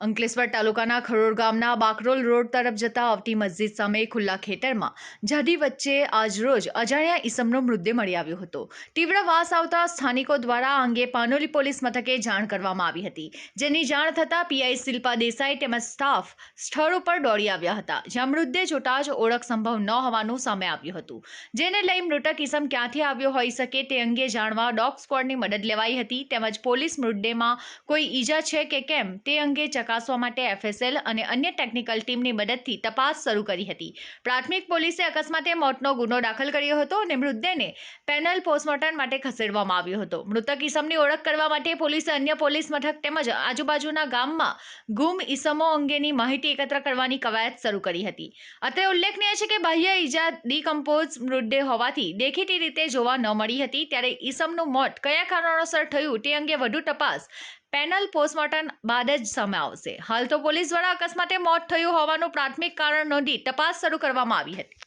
અંકલેશ્વર તાલુકાના ખરોડ ગામના બાકરોલ રોડ તરફ જતા આવતી મસ્જિદ સામે ખુલ્લા ખેતરમાં જાડી વચ્ચે આજરોજ અજાણ્યા ઈસમનો મૃતદેહ મળી આવ્યો હતો. તીવ્ર વાસ આવતા સ્થાનિકો દ્વારા અંગે પાનોલી પોલીસ મથકે જાણ કરવામાં આવી હતી. જેની જાણ થતાં પીઆઈ શિલ્પા દેસાઈ તેમજ સ્ટાફ સ્થળ ઉપર દોડી આવ્યા હતા, જ્યાં મૃતદેહ જોતા જ ઓળખ સંભવ ન હોવાનું સામે આવ્યું હતું. જેને લઈ મૃતક ઈસમ ક્યાંથી આવ્યો હોઈ શકે તે અંગે જાણવા ડોગ સ્ક્વોડની મદદ લેવાઈ હતી તેમજ પોલીસ મૃતદેહમાં કોઈ ઈજા છે કે કેમ તે અંગે ચકાસવા માટે એફએસએલ અને અન્ય ટેકનિકલ ટીમની મદદથી તપાસ શરૂ કરી હતી. પ્રાથમિક પોલીસે અકસ્માતે મોતનો ગુનો દાખલ કર્યો હતો અને મૃતદેહને પેનલ પોસ્ટમોર્ટમ માટે ખસેડવામાં આવ્યો હતો. મૃતક ઈસમની ઓળખ કરવા માટે પોલીસે અન્ય પોલીસ મથક તેમજ આજુબાજુના ગામમાં ગુમ ઈસમો અંગેની માહિતી એકત્ર કરવાની કવાયત શરૂ કરી હતી. અત્રે ઉલ્લેખનીય છે કે બાહ્ય ઈજા ડીકમ્પોઝ મૃતદેહ હોવાથી દેખીતી રીતે જોવા ન મળી હતી, ત્યારે ઈસમનું મોત કયા કારણોસર થયું તે અંગે વધુ તપાસ પેનલ પોસ્ટમોર્ટમ બાદ જ સામે આવશે. હાલ તો પોલીસ દ્વારા અકસ્માતે મોત થયું હોવાનું પ્રાથમિક કારણ નોંધી તપાસ શરૂ કરવામાં આવી હતી.